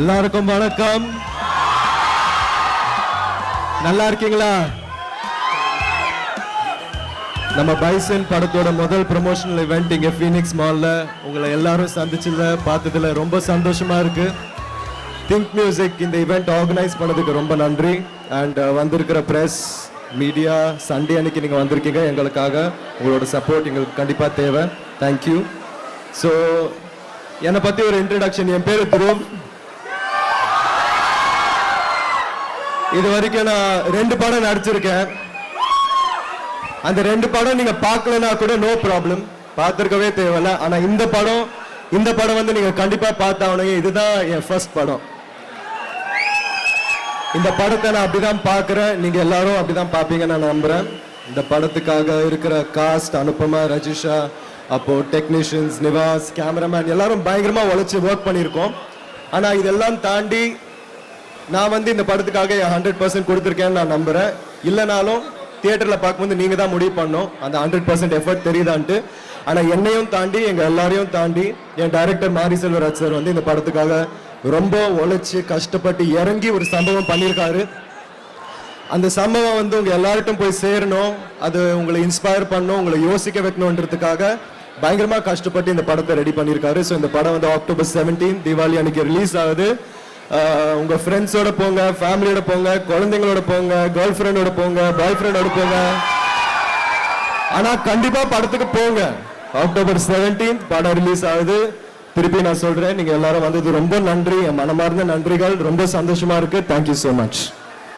எல்லாருக்கும் வணக்கம். நல்லா இருக்கீங்களா? நம்ம பைசன் படத்தோட முதல் ப்ரமோஷனல் இவெண்ட் இங்கே ஃபீனிக்ஸ் மாலில் உங்களை எல்லாரும் சந்திச்சதில் பார்த்ததில் ரொம்ப சந்தோஷமாக இருக்குது திங்க் மியூசிக் இந்த இவெண்ட் ஆர்கனைஸ் பண்ணதுக்கு ரொம்ப நன்றி. அண்ட் uh, வந்திருக்கிற ப்ரெஸ் மீடியா சண்டே அன்னைக்கு நீங்கள் வந்திருக்கீங்க. எங்களுக்காக உங்களோட சப்போர்ட் எங்களுக்கு கண்டிப்பாக தேவை. தேங்க்யூ ஸோ என்னை பற்றி ஒரு இன்ட்ரடக்ஷன் என் பேர் துருவ் இது வரைக்கும் நான் ரெண்டு படம் நடிச்சிருக்கேன். அந்த ரெண்டு படம் நீங்க பார்க்கலனா கூட நோ ப்ராப்ளம் பார்த்துருக்கவே தேவையில்ல. ஆனா இந்த படம் இந்த படம் வந்து நீங்க கண்டிப்பா பார்த்தாவணுங்க இதுதான் என் ஃபர்ஸ்ட் படம். இந்த படத்தை நான் அப்படிதான் பாக்குறேன் நீங்க எல்லாரும் அப்படிதான் பார்ப்பீங்க நான் நம்புறேன். இந்த படத்துக்காக இருக்கிற காஸ்ட் அனுப்பமா ரஜிஷா அப்போ டெக்னீஷியன்ஸ் நிவாஸ் கேமராமேன் எல்லாரும் பயங்கரமா உழைச்சி ஒர்க் பண்ணியிருக்கோம். ஆனா இதெல்லாம் தாண்டி நான் வந்து இந்த படத்துக்காக என் ஹண்ட்ரட் பர்சன்ட் கொடுத்துருக்கேன்னு நான் நம்புகிறேன் இல்லைனாலும் தியேட்டரில் பார்க்கும்போது நீங்கள் தான் முடிவு பண்ணோம் அந்த ஹண்ட்ரட் பர்சன்ட் எஃபர்ட் தெரியுதான்ட்டு. ஆனால் என்னையும் தாண்டி எங்கள் எல்லாரையும் தாண்டி என் டைரக்டர் மாரி செல்வராஜ் சார் வந்து இந்த படத்துக்காக ரொம்ப உழைச்சி கஷ்டப்பட்டு இறங்கி ஒரு சம்பவம் பண்ணியிருக்காரு. அந்த சம்பவம் வந்து உங்கள் எல்லார்ட்டும் போய் சேரணும். அது உங்களை இன்ஸ்பயர் பண்ணணும் உங்களை யோசிக்க வைக்கணுன்றதுக்காக பயங்கரமாக கஷ்டப்பட்டு இந்த படத்தை ரெடி பண்ணியிருக்காரு. ஸோ இந்த படம் வந்து அக்டோபர் 17 தீபாவளி அன்னைக்கு ரிலீஸ் ஆகுது. உங்கள் உங்க ஃப்ரெண்ட்ஸோட போங்க ஃபேமிலியோட போங்க குழந்தைங்களோட போங்க கேர்ள் ஃப்ரெண்டோட போங்க பாய் ஃப்ரெண்டோட போங்க. ஆனா கண்டிப்பா படத்துக்கு போங்க. அக்டோபர் 17 படம் ரிலீஸ் ஆகுது. திருப்பி நான் சொல்றேன் நீங்க எல்லாரும் வந்தது ரொம்ப நன்றி. என் மனமார்ந்த நன்றிகள். ரொம்ப சந்தோஷமா இருக்கு. Thank you so much